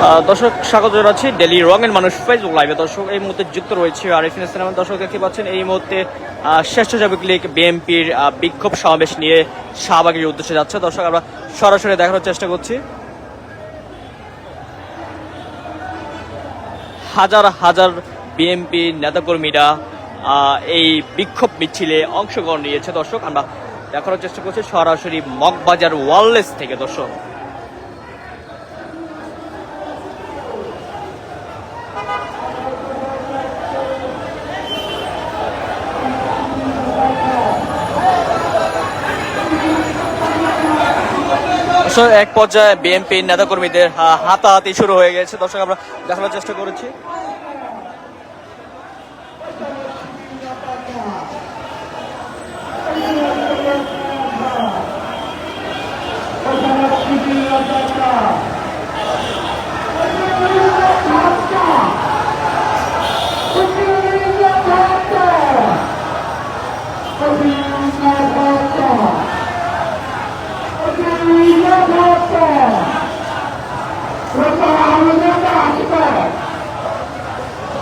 দর্শক, স্বাগত জানাচ্ছি ডেলি রঙের মানুষ ফেসবুক লাইভে দর্শক, এই মুহূর্তে যুক্ত রয়েছে আরিফিন ইসলামের দর্শক, দেখতে পাচ্ছেন, এই মুহূর্তে স্বেচ্ছাসেবক লীগ বিএনপির বিক্ষোভ সমাবেশ নিয়ে শাহবাগের উদ্দেশ্যে যাচ্ছে। দর্শক, আমরা সরাসরি দেখানোর চেষ্টা করছি। হাজার হাজার বিএনপি নেতাকর্মীরা এই বিক্ষোভ মিছিলে অংশগ্রহণ নিয়েছে। দর্শক, আমরা দেখানোর চেষ্টা করছি সরাসরি মগবাজার ওয়ারলেস থেকে। দর্শক এক পর্যায়ে বিএনপি নেতাকর্মীদের হাতাহাতি শুরু হয়ে গেছে। দর্শক আমরা দেখানোর চেষ্টা করেছি।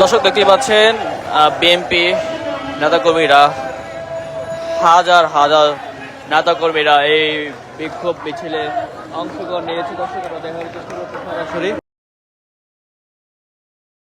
দর্শক দেখতে পাচ্ছেন বিএনপি নেতাকর্মীরা, হাজার হাজার নেতাকর্মীরা এই বিক্ষোভ মিছিলে অংশগ্রহণ নিয়েছে। দর্শক সরাসরি।